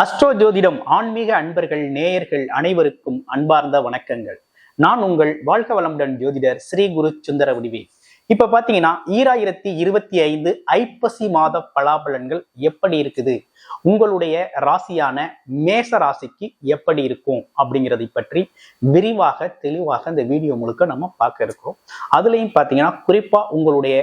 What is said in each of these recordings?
Astro ஜோதிடம் ஆன்மீக அன்பர்கள் நேயர்கள் அனைவருக்கும் அன்பார்ந்த வணக்கங்கள். நான் உங்கள் வாழ்க வளமுடன் ஜோதிடர் ஸ்ரீ குரு சுந்தர வடிவே. இப்ப பாத்தீங்கன்னா ஈராயிரத்தி இருபத்தி ஐந்து ஐப்பசி மாத பலாபலன்கள் எப்படி இருக்குது? உங்களுடைய ராசியான மேச ராசிக்கு எப்படி இருக்கும்? அப்படிங்கிறதை பற்றி விரிவாக தெளிவாக இந்த வீடியோ முழுக்க நம்ம பார்க்க இருக்கிறோம். அதுலயும் பாத்தீங்கன்னா குறிப்பா உங்களுடைய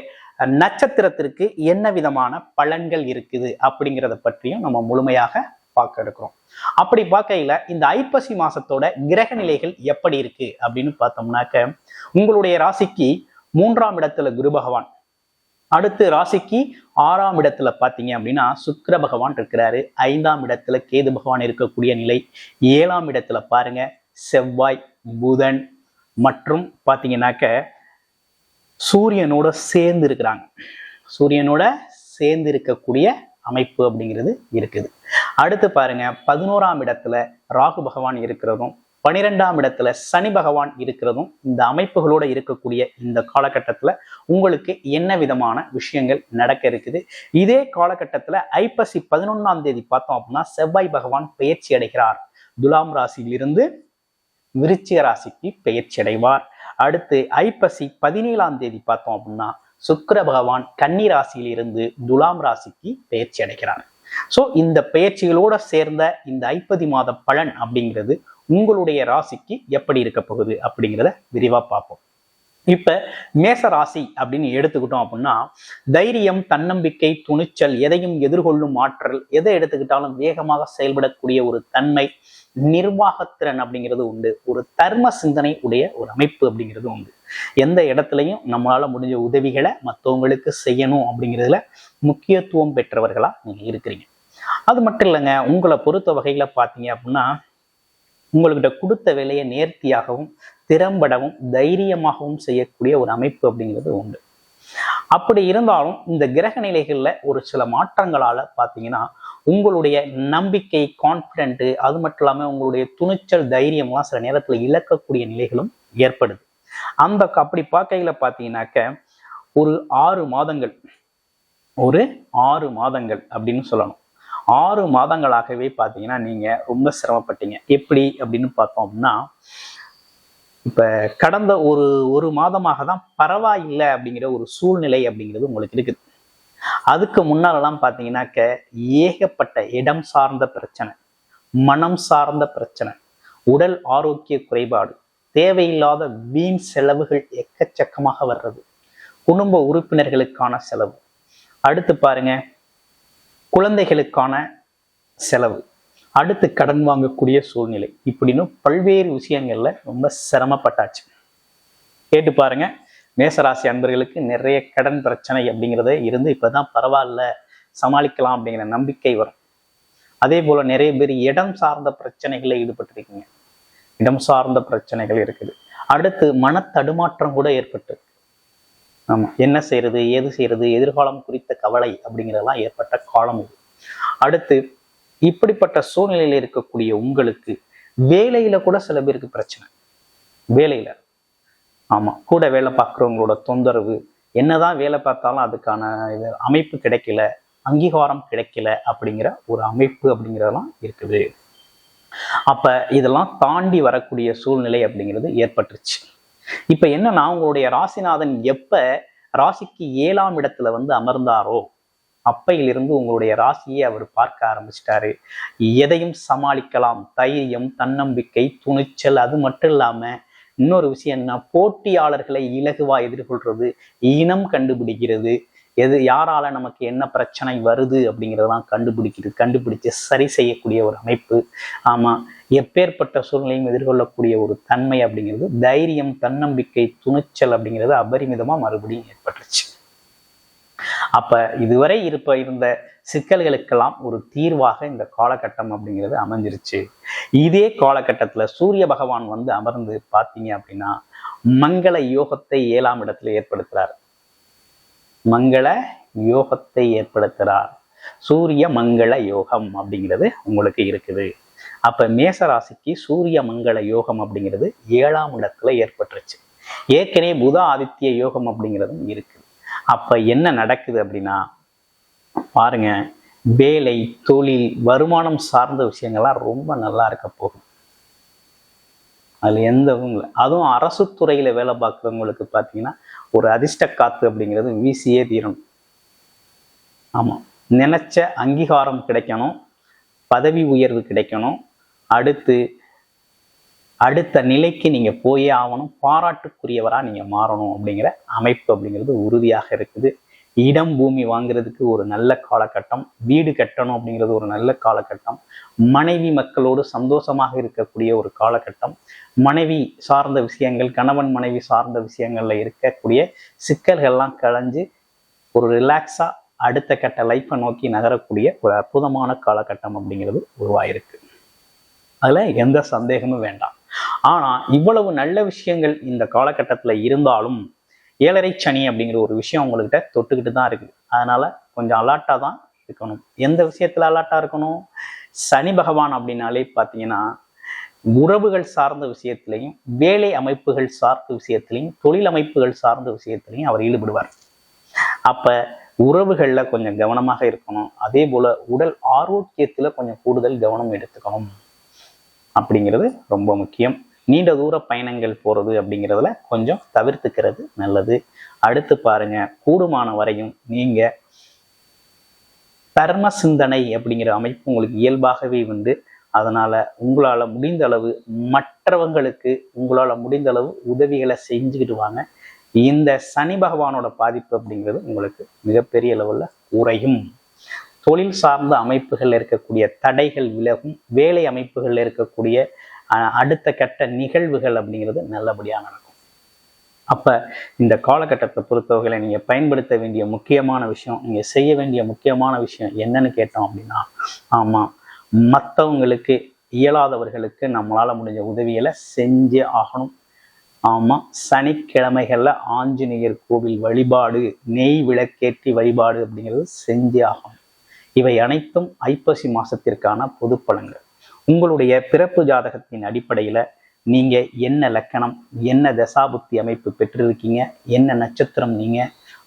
நட்சத்திரத்திற்கு என்ன விதமான பலன்கள் இருக்குது அப்படிங்கிறத பற்றியும் நம்ம முழுமையாக பார்க்க இருக்கிறோம். அப்படி பார்க்கையில இந்த ஐப்பசி மாசத்தோட கிரக நிலைகள் எப்படி இருக்கு அப்படின்னு பார்த்தோம்னாக்க உங்களுடைய ராசிக்கு மூன்றாம் இடத்துல குரு பகவான். அடுத்து ராசிக்கு ஆறாம் இடத்துல பாத்தீங்க அப்படின்னா சுக்கர பகவான் இருக்கிறாரு. ஐந்தாம் இடத்துல கேது பகவான் இருக்கக்கூடிய நிலை. ஏழாம் இடத்துல பாருங்க செவ்வாய் புதன் மற்றும் பாத்தீங்கன்னாக்க சூரியனோட சேர்ந்து இருக்கிறாங்க. சூரியனோட சேர்ந்து இருக்கக்கூடிய அமைப்பு அப்படிங்கிறது இருக்குது. அடுத்து பாருங்க பதினோராம் இடத்துல ராகு பகவான் இருக்கிறதும் பனிரெண்டாம் இடத்துல சனி பகவான் இருக்கிறதும் இந்த அமைப்புகளோட இருக்கக்கூடிய இந்த காலகட்டத்துல உங்களுக்கு என்ன விதமான விஷயங்கள் நடக்க இருக்குது? இதே காலகட்டத்துல ஐப்பசி பதினொன்னாம் தேதி பார்த்தோம் அப்படின்னா செவ்வாய் பகவான் பெயர்ச்சி அடைகிறார். துலாம் ராசியிலிருந்து விருச்சிக ராசிக்கு பெயர்ச்சி அடைவார். அடுத்து ஐப்பசி பதினேழாம் தேதி பார்த்தோம் அப்படின்னா சுக்கர பகவான் கன்னி ராசியிலிருந்து துலாம் ராசிக்கு பெயர்ச்சி அடைகிறார். ஸோ இந்த பெயர்ச்சிகளோட சேர்ந்த இந்த ஐப்பதி மாத பலன் அப்படிங்கிறது உங்களுடைய ராசிக்கு எப்படி இருக்க போகுது அப்படிங்கிறத விரிவாக பார்ப்போம். இப்ப மேச ராசி அப்படின்னு எடுத்துக்கிட்டோம் அப்படின்னா தைரியம் தன்னம்பிக்கை துணிச்சல் எதையும் எதிர்கொள்ளும் ஆற்றல் எதை எடுத்துக்கிட்டாலும் வேகமாக செயல்படக்கூடிய ஒரு தன்மை நிர்வாகத்திறன் அப்படிங்கிறது உண்டு. ஒரு தர்ம சிந்தனை உடைய ஒரு அமைப்பு அப்படிங்கிறது உண்டு. எந்த இடத்துலையும் நம்மளால முடிஞ்ச உதவிகளை மற்றவங்களுக்கு செய்யணும் அப்படிங்கிறதுல முக்கியத்துவம் பெற்றவர்களா நீங்க இருக்கிறீங்க. அது மட்டும் இல்லைங்க உங்களை பொறுத்த வகையில பார்த்தீங்க அப்படின்னா உங்கள்கிட்ட கொடுத்த வேலையை நேர்த்தியாகவும் திறம்படவும் தைரியமாகவும் செய்யக்கூடிய ஒரு அமைப்பு அப்படிங்கிறது உண்டு. அப்படி இருந்தாலும் இந்த கிரக நிலைகள்ல ஒரு சில மாற்றங்களால பார்த்தீங்கன்னா உங்களுடைய நம்பிக்கை கான்பிடென்ட் அது மட்டும் இல்லாமல் உங்களுடைய துணிச்சல் தைரியம்லாம் சில நேரத்தில் இழக்கக்கூடிய நிலைகளும் ஏற்படுது. அந்த அப்படி பார்க்கையில பார்த்தீங்கன்னாக்க ஒரு ஆறு மாதங்கள் ஒரு ஆறு மாதங்கள் அப்படின்னு சொல்லணும். ஆறு மாதங்களாகவே பார்த்தீங்கன்னா நீங்க ரொம்ப சிரமப்பட்டீங்க. எப்படி அப்படின்னு பார்த்தோம் அப்படின்னா இப்ப கடந்த ஒரு ஒரு மாதமாக தான் பரவாயில்லை அப்படிங்கிற ஒரு சூழ்நிலை அப்படிங்கிறது உங்களுக்கு இருக்குது. அதுக்கு முன்னாலெல்லாம் பார்த்தீங்கன்னாக்க ஏகப்பட்ட இடம் சார்ந்த பிரச்சனை மனம் சார்ந்த பிரச்சனை உடல் ஆரோக்கிய குறைபாடு தேவையில்லாத வீண் செலவுகள் எக்கச்சக்கமாக வர்றது. குடும்ப உறுப்பினர்களுக்கான செலவு. அடுத்து பாருங்க குழந்தைகளுக்கான செலவு. அடுத்து கடன் வாங்கக்கூடிய சூழ்நிலை. இப்படின்னு பல்வேறு விஷயங்கள்ல ரொம்ப சிரமப்பட்டாச்சு. கேட்டு பாருங்க மேசராசி அன்பர்களுக்கு நிறைய கடன் பிரச்சனை அப்படிங்கிறத இருந்து இப்பதான் பரவாயில்ல சமாளிக்கலாம் அப்படிங்கிற நம்பிக்கை வரும். அதே போல நிறைய பேர் இடம் சார்ந்த பிரச்சனைகளில் ஈடுபட்டிருக்கீங்க. இடம் சார்ந்த பிரச்சனைகள் இருக்குது. அடுத்து மன தடுமாற்றம் கூட ஏற்பட்டு. ஆமா என்ன செய்யறது ஏது செய்யறது எதிர்காலம் குறித்த கவலை அப்படிங்கிறதெல்லாம் ஏற்பட்ட காலம் இது. அடுத்து இப்படிப்பட்ட சூழ்நிலையில இருக்கக்கூடிய உங்களுக்கு வேலையில கூட சில பேருக்கு பிரச்சனை. வேலையில. ஆமா கூட வேலை பார்க்குறவங்களோட தொந்தரவு என்னதான் வேலை பார்த்தாலும் அதுக்கான இது அமைப்பு கிடைக்கல அங்கீகாரம் கிடைக்கல அப்படிங்கிற ஒரு அமைப்பு அப்படிங்கிறதெல்லாம் இருக்குது. அப்ப இதெல்லாம் தாண்டி வரக்கூடிய சூழ்நிலை அப்படிங்கிறது ஏற்பட்டுருச்சு. இப்ப என்னன்னா உங்களுடைய ராசிநாதன் எப்ப ராசிக்கு ஏழாம் இடத்துல வந்து அமர்ந்தாரோ அப்பையிலிருந்து உங்களுடைய ராசியை அவர் பார்க்க ஆரம்பிச்சிட்டாரு. எதையும் சமாளிக்கலாம். தைரியம் தன்னம்பிக்கை துணிச்சல் அது மட்டும் இல்லாம இன்னொரு விஷயம் என்ன போட்டியாளர்களை இலகுவா எதிர்கொள்றது இனம் கண்டுபிடிக்கிறது எது யாரால நமக்கு என்ன பிரச்சனை வருது அப்படிங்கிறதெல்லாம் கண்டுபிடிக்கிறது கண்டுபிடிச்சு சரி செய்யக்கூடிய ஒரு அமைப்பு. ஆமா எப்பேற்பட்ட சூழ்நிலையும் எதிர்கொள்ளக்கூடிய ஒரு தன்மை அப்படிங்கிறது தைரியம் தன்னம்பிக்கை துணிச்சல் அப்படிங்கிறது அபரிமிதமா மறுபடியும் ஏற்பட்டுருச்சு. அப்ப இதுவரை இருப்ப இருந்த சிக்கல்களுக்கெல்லாம் ஒரு தீர்வாக இந்த காலகட்டம் அப்படிங்கிறது அமைஞ்சிருச்சு. இதே காலகட்டத்துல சூரிய பகவான் வந்து அமர்ந்து பார்த்தீங்க அப்படின்னா மங்கள யோகத்தை ஏழாம் இடத்துல ஏற்படுத்துறாரு. மங்கள யோகத்தை ஏற்படுத்துகிறார். சூரிய மங்கள யோகம் அப்படிங்கிறது உங்களுக்கு இருக்குது. அப்ப மேசராசிக்கு சூரிய மங்கள யோகம் அப்படிங்கிறது ஏழாம் இடத்துல ஏற்பட்டுருச்சு. ஏற்கனவே புத ஆதித்ய யோகம் அப்படிங்கிறதும் இருக்கு. அப்ப என்ன நடக்குது அப்படின்னா பாருங்க வேலை தொழில் வருமானம் சார்ந்த விஷயங்கள்லாம் ரொம்ப நல்லா இருக்க போகும் அதில் எந்த இல்லை. அதுவும் அரசு துறையில் வேலை பார்க்குறவங்களுக்கு பார்த்தீங்கன்னா ஒரு அதிர்ஷ்ட காத்து அப்படிங்கிறது வீசியே தீரணும். ஆமாம் நினைச்ச அங்கீகாரம் கிடைக்கணும். பதவி உயர்வு கிடைக்கணும். அடுத்து அடுத்த நிலைக்கு நீங்க போயே ஆகணும். பாராட்டுக்குரியவரா நீங்க மாறணும் அப்படிங்கிற அமைப்பு அப்படிங்கிறது உறுதியாக இருக்குது. இடம் பூமி வாங்குறதுக்கு ஒரு நல்ல காலகட்டம் வீடு கட்டணும் அப்படிங்கிறது ஒரு நல்ல காலகட்டம் மனைவி மக்களோடு சந்தோஷமாக இருக்கக்கூடிய ஒரு காலகட்டம் மனைவி சார்ந்த விஷயங்கள் கணவன் மனைவி சார்ந்த விஷயங்கள்ல இருக்கக்கூடிய சிக்கல்கள்லாம் களைஞ்சு ஒரு ரிலாக்ஸா அடுத்த கட்ட லைஃப்பை நோக்கி நகரக்கூடிய ஒரு அற்புதமான காலகட்டம் அப்படிங்கிறது உருவாயிருக்கு. அதுல எந்த சந்தேகமும் வேண்டாம். ஆனா இவ்வளவு நல்ல விஷயங்கள் இந்த காலகட்டத்துல இருந்தாலும் ஏழரை சனி அப்படிங்கிற ஒரு விஷயம் உங்கள்கிட்ட தொட்டுக்கிட்டு தான் இருக்குது. அதனால கொஞ்சம் அலாட்டா தான் இருக்கணும். எந்த விஷயத்துல அலாட்டா இருக்கணும்? சனி பகவான் அப்படின்னாலே பார்த்தீங்கன்னா உறவுகள் சார்ந்த விஷயத்திலையும் வேலை அமைப்புகள் சார்ந்த விஷயத்திலையும் தொழில் அமைப்புகள் சார்ந்த விஷயத்திலையும் அவர் ஈடுபடுவார். அப்ப உறவுகளில் கொஞ்சம் கவனமாக இருக்கணும். அதே போல உடல் ஆரோக்கியத்தில் கொஞ்சம் கூடுதல் கவனம் எடுத்துக்கணும். அப்படிங்கிறது ரொம்ப முக்கியம். நீண்ட தூர பயணங்கள் போறது அப்படிங்கிறதுல கொஞ்சம் தவிர்த்துக்கிறது நல்லது. அடுத்து பாருங்க கூடுமான வரையும் நீங்க தர்ம சிந்தனை அப்படிங்கிற அமைப்பு உங்களுக்கு இயல்பாகவே உண்டு. அதனால உங்களால முடிந்த அளவு மற்றவங்களுக்கு உங்களால முடிந்த அளவு உதவிகளை செஞ்சுக்கிட்டு வாங்க. இந்த சனி பகவானோட பாதிப்பு அப்படிங்கிறது உங்களுக்கு மிகப்பெரிய லெவல்ல குறையும். தொழில் சார்ந்த அமைப்புகள் இருக்கக்கூடிய தடைகள் விலகும். வேலை அமைப்புகள் இருக்கக்கூடிய அடுத்த கட்ட நிகழ்வுகள் அப்படிங்கிறது நல்லபடியாக நடக்கும். அப்ப இந்த காலகட்டத்தை பொறுத்தவர்களை நீங்க பயன்படுத்த வேண்டிய முக்கியமான விஷயம் நீங்க செய்ய வேண்டிய முக்கியமான விஷயம் என்னன்னு கேட்டோம் அப்படின்னா ஆமா மற்றவங்களுக்கு இயலாதவர்களுக்கு நம்மளால முடிஞ்ச உதவிகளை செஞ்சே ஆகணும். ஆமா சனிக்கிழமைகள்ல ஆஞ்சநேயர் கோவில் வழிபாடு நெய் விளக்கேற்றி வழிபாடு அப்படிங்கிறது செஞ்சே ஆகணும். இவை அனைத்தும் ஐப்பசி மாசத்திற்கான பொது பலன்கள் உங்களுடைய பிறப்பு ஜாதகத்தின் அடிப்படையில் நீங்க என்ன லக்கணம் என்ன தசாபுத்தி அமைப்பு பெற்றிருக்கீங்க என்ன நட்சத்திரம் நீங்க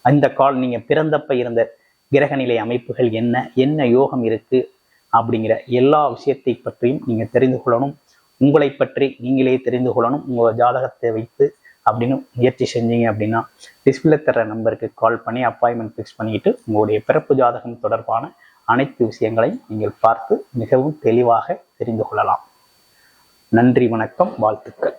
அந்த கால் நீங்க பிறந்தப்ப இருந்த கிரகநிலை அமைப்புகள் என்ன என்ன யோகம் இருக்கு அப்படிங்கிற எல்லா விஷயத்தை பற்றியும் நீங்க தெரிந்து கொள்ளணும். உங்களை பற்றி நீங்களே தெரிந்து கொள்ளணும். உங்கள் ஜாதகத்தை வைத்து அப்படின்னு முயற்சி செஞ்சீங்க அப்படின்னா டிஸ்பிளே தர நம்பருக்கு கால் பண்ணி அப்பாயின்மெண்ட் ஃபிக்ஸ் பண்ணிட்டு உங்களுடைய பிறப்பு ஜாதகம் தொடர்பான அனைத்து விஷயங்களையும் நீங்கள் பார்த்து மிகவும் தெளிவாக தெரிந்து கொள்ளலாம். நன்றி வணக்கம் வாழ்த்துக்கள்.